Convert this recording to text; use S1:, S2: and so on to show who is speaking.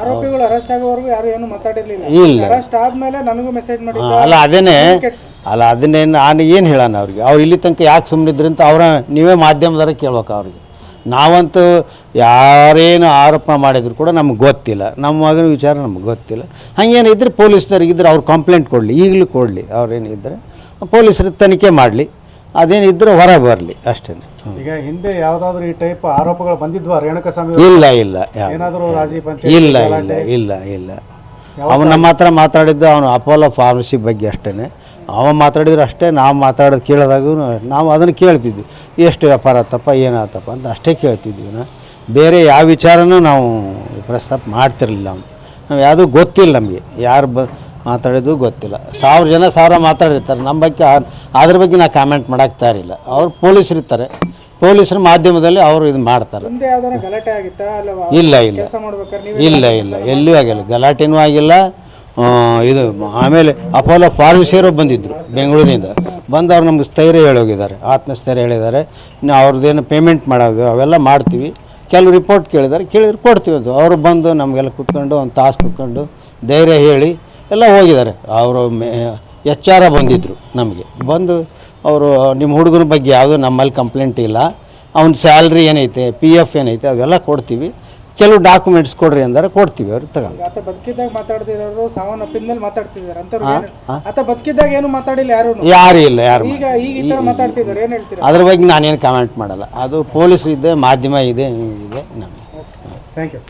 S1: ಆರೋಪಿಗಳು ಅರೆಸ್ಟ್ ಆಗೋವರೆಗೂ ಯಾರು ಏನು ಮಾತಾಡಿರ್ಲಿಲ್ಲ.
S2: ಇಲ್ಲ.
S1: ಅರೆಸ್ಟ್ ಆದ್ಮೇಲೆ ನನಗೂ ಮೆಸೇಜ್ ಮಾಡಿ
S2: ಹಾ, ಅಲ್ಲ ಅದೇನೇ ಅಲ್ಲ ಅದನ್ನೇ ನಾನು ಏನು ಹೇಳೋಣ ಅವ್ರಿಗೆ? ಅವ್ರು ಇಲ್ಲಿ ತನಕ ಯಾಕೆ ಸುಮ್ಮನಿದ್ರು ಅಂತ ಅವರ ನೀವೇ ಮಾಧ್ಯಮದಾರ ಕೇಳ್ಬೇಕು ಅವ್ರಿಗೆ. ನಾವಂತೂ ಯಾರೇನು ಆರೋಪ ಮಾಡಿದ್ರು ಕೂಡ ನಮ್ಗೆ ಗೊತ್ತಿಲ್ಲ. ನಮ್ಮ ಮಗನ ವಿಚಾರ ನಮ್ಗೆ ಗೊತ್ತಿಲ್ಲ. ಹಾಗೇನಿದ್ರೆ ಪೊಲೀಸ್ನವ್ರಿಗೆ ಇದ್ರೆ ಅವ್ರು ಕಂಪ್ಲೇಂಟ್ ಕೊಡಲಿ. ಈಗಲೂ ಕೊಡಲಿ. ಅವ್ರೇನಿದ್ರೆ ಪೊಲೀಸರು ತನಿಖೆ ಮಾಡಲಿ. ಅದೇನಿದ್ರೆ ಹೊರಗೆ ಬರಲಿ ಅಷ್ಟೇ.
S3: ಈಗ ಹಿಂದೆ ಯಾವ್ದಾದ್ರು ಈ ಟೈಪ್ ಆರೋಪಗಳು ಬಂದಿದ್ವಾ? ರೇಣುಕಸ್ವಾಮಿ
S2: ಇಲ್ಲ ಇಲ್ಲ ಯಾವ-
S3: ಏನಾದರೂ ರಾಜಿ ಪಂಚಾಯತ್
S2: ಇಲ್ಲ ಇಲ್ಲ ಇಲ್ಲ ಇಲ್ಲ. ಅವನು ನಮ್ಮ ಹತ್ರ ಮಾತಾಡಿದ್ದು ಅವನು ಅಪೋಲೋ ಫಾರ್ಮಸಿ ಬಗ್ಗೆ ಅಷ್ಟೇ ಅವ ಮಾತಾಡಿದ್ರು ಅಷ್ಟೇ ನಾವು ಮಾತಾಡೋದು ಕೇಳಿದಾಗೂ ನಾವು ಅದನ್ನು ಕೇಳ್ತಿದ್ವಿ. ಎಷ್ಟು ವ್ಯಾಪಾರ ಆತಪ್ಪ ಏನಾತಪ್ಪ ಅಂತ ಅಷ್ಟೇ ಕೇಳ್ತಿದ್ವಿ ನಾ ಬೇರೆ ಯಾವ ವಿಚಾರನೂ ನಾವು ಪ್ರಸ್ತಾಪ ಮಾಡ್ತಿರಲಿಲ್ಲ ಅವನು. ನಾವು ಯಾವುದೂ ಗೊತ್ತಿಲ್ಲ ನಮಗೆ. ಯಾರು ಬ ಮಾತಾಡಿದ್ದು ಗೊತ್ತಿಲ್ಲ. ಸಾವಿರ ಜನ ಸಾವಿರ ಮಾತಾಡಿರ್ತಾರೆ. ನಮ್ಮ ಬಗ್ಗೆ ಅದ್ರ ಬಗ್ಗೆ ನಾ ಕಾಮೆಂಟ್ ಮಾಡೋಕೆ ತಯಾರಿಲ್ಲ ಅವ್ರು ಪೊಲೀಸರು ಇರ್ತಾರೆ. ಪೊಲೀಸರ ಮಾಧ್ಯಮದಲ್ಲಿ ಅವರು ಇದು ಮಾಡ್ತಾರೆ. ಇಲ್ಲ ಇಲ್ಲ. ಇಲ್ಲ ಇಲ್ಲ. ಎಲ್ಲೂ ಆಗಿಲ್ಲ. ಗಲಾಟೆನೂ ಆಗಿಲ್ಲ. ಇದು ಆಮೇಲೆ ಅಪೋಲೋ ಫಾರ್ಮಸಿಯರು ಬಂದಿದ್ದರು ಬೆಂಗಳೂರಿನಿಂದ ಬಂದು ಅವ್ರು ನಮ್ಗೆ ಸ್ಥೈರ್ಯ ಹೇಳೋಗಿದ್ದಾರೆ. ಆತ್ಮಸ್ಥೈರ್ಯ ಹೇಳಿದ್ದಾರೆ. ಇನ್ನು ಅವ್ರದ್ದೇನು ಪೇಮೆಂಟ್ ಮಾಡೋದು ಅವೆಲ್ಲ ಮಾಡ್ತೀವಿ. ಕೆಲವು ರಿಪೋರ್ಟ್ ಕೇಳಿದ್ದಾರೆ. ಕೇಳಿದ್ರೆ ಕೊಡ್ತೀವಿ ಅದು ಅವರು ಬಂದು ನಮಗೆಲ್ಲ ಕೂತ್ಕೊಂಡು ಒಂದು ತಾಸು ಕೂತ್ಕೊಂಡು ಧೈರ್ಯ ಹೇಳಿ ಎಲ್ಲ ಹೋಗಿದ್ದಾರೆ. ಅವರು ಮೇ ಎಚ್ ಆರ ಬಂದಿದ್ದರು ನಮಗೆ. ಬಂದು ಅವರು ನಿಮ್ಮ ಹುಡುಗನ ಬಗ್ಗೆ ಯಾವುದೂ ನಮ್ಮಲ್ಲಿ ಕಂಪ್ಲೇಂಟ್ ಇಲ್ಲ. ಅವ್ನ ಸ್ಯಾಲ್ರಿ ಏನೈತೆ ಪಿ ಎಫ್ ಏನೈತೆ ಅವೆಲ್ಲ ಕೊಡ್ತೀವಿ. ಕೆಲವು ಡಾಕ್ಯುಮೆಂಟ್ಸ್ ಕೊಡ್ರಿ ಅಂದರೆ ಕೊಡ್ತೀವಿ ಅವ್ರು ತಗೊಂಡು.
S1: ಆತ ಬದುಕಿದ್ದಾಗ ಮಾತಾಡ್ತಿರೋರು ಸಾವನ್ನಪ್ಪಿದ ಮೇಲೆ ಮಾತಾಡ್ತಿದ್ದಾರೆ. ಅಂತ ಆತ ಬದುಕಿದ್ದಾಗ ಏನು ಮಾತಾಡಿಲ್ಲ ಯಾರು.
S2: ಯಾರು ಇಲ್ಲ ಯಾರು
S1: ಈಗ ಈಗ ಈ ತರ ಮಾತಾಡ್ತಿದ್ದಾರೆ ಏನ್ ಹೇಳ್ತೀರಾ?
S2: ಅದ್ರ ಬಗ್ಗೆ ನಾನೇನು ಕಮೆಂಟ್ ಮಾಡಲ್ಲ. ಅದು ಪೊಲೀಸರು ಇದೆ ಮಾಧ್ಯಮ ಇದೆ ಇದೆ ನಮಗೆ.
S3: Thank you